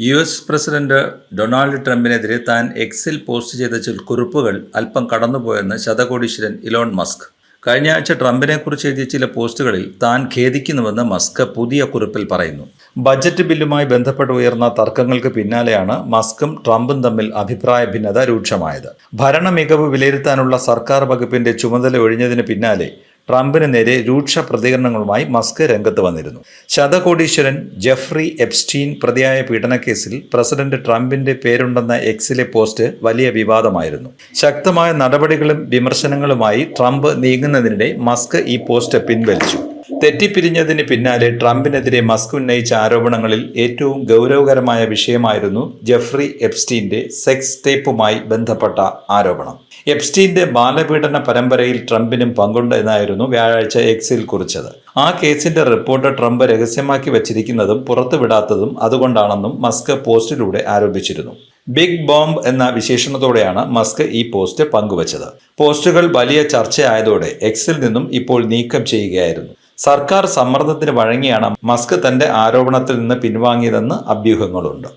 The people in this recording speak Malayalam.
യു എസ് പ്രസിഡന്റ് ഡൊണാൾഡ് ട്രംപിനെതിരെ താൻ എക്സിൽ പോസ്റ്റ് ചെയ്ത ചില കുറിപ്പുകൾ അല്പം കടന്നുപോയെന്ന് ശതകോടീശ്വരൻ ഇലോൺ മസ്ക്. കഴിഞ്ഞ ആഴ്ച ട്രംപിനെക്കുറിച്ച് എഴുതിയ ചില പോസ്റ്റുകളിൽ താൻ ഖേദിക്കുന്നുവെന്ന് മസ്ക് പുതിയ കുറിപ്പിൽ പറയുന്നു. ബജറ്റ് ബില്ലുമായി ബന്ധപ്പെട്ട് ഉയർന്ന തർക്കങ്ങൾക്ക് പിന്നാലെയാണ് മസ്കും ട്രംപും തമ്മിൽ അഭിപ്രായ ഭിന്നത രൂക്ഷമായത്. ഭരണ മികവ് വിലയിരുത്താനുള്ള സർക്കാർ വകുപ്പിന്റെ ചുമതല ഒഴിഞ്ഞതിന് പിന്നാലെ ട്രംപിന് നേരെ രൂക്ഷ പ്രതികരണങ്ങളുമായി മസ്ക് രംഗത്ത് വന്നിരുന്നു. ശതകോടീശ്വരൻ ജെഫ്രി എപ്സ്റ്റീൻ പ്രതിയായ പീഡനക്കേസിൽ പ്രസിഡന്റ് ട്രംപിന്റെ പേരുണ്ടെന്ന എക്സിലെ പോസ്റ്റ് വലിയ വിവാദമായിരുന്നു. ശക്തമായ നടപടികളും വിമർശനങ്ങളുമായി ട്രംപ് നീങ്ങുന്നതിനിടെ മസ്ക് ഈ പോസ്റ്റ് പിൻവലിച്ചു. തെറ്റിപ്പിരിഞ്ഞതിന് പിന്നാലെ ട്രംപിനെതിരെ മസ്ക് ഉന്നയിച്ച ആരോപണങ്ങളിൽ ഏറ്റവും ഗൗരവകരമായ വിഷയമായിരുന്നു ജെഫ്രി എപ്സ്റ്റീന്റെ സെക്സ് ടേപ്പുമായി ബന്ധപ്പെട്ട ആരോപണം. എപ്സ്റ്റീന്റെ ബാലപീഡന പരമ്പരയിൽ ട്രംപിനും പങ്കുണ്ട് എന്നായിരുന്നു വ്യാഴാഴ്ച എക്സിൽ കുറിച്ചത്. ആ കേസിന്റെ റിപ്പോർട്ട് ട്രംപ് രഹസ്യമാക്കി വച്ചിരിക്കുന്നതും പുറത്തുവിടാത്തതും അതുകൊണ്ടാണെന്നും മസ്ക് പോസ്റ്റിലൂടെ ആരോപിച്ചിരുന്നു. ബിഗ് ബോംബ് എന്ന വിശേഷണത്തോടെയാണ് മസ്ക് ഈ പോസ്റ്റ് പങ്കുവച്ചത്. പോസ്റ്റുകൾ വലിയ ചർച്ചയായതോടെ എക്സിൽ നിന്നും ഇപ്പോൾ നീക്കം ചെയ്യുകയായിരുന്നു. സർക്കാർ സമ്മർദ്ദത്തിന് വഴങ്ങിയാണ് മസ്ക് തന്റെ ആരോപണത്തിൽ നിന്ന് പിൻവാങ്ങിയതെന്ന് അഭ്യൂഹങ്ങളുണ്ട്.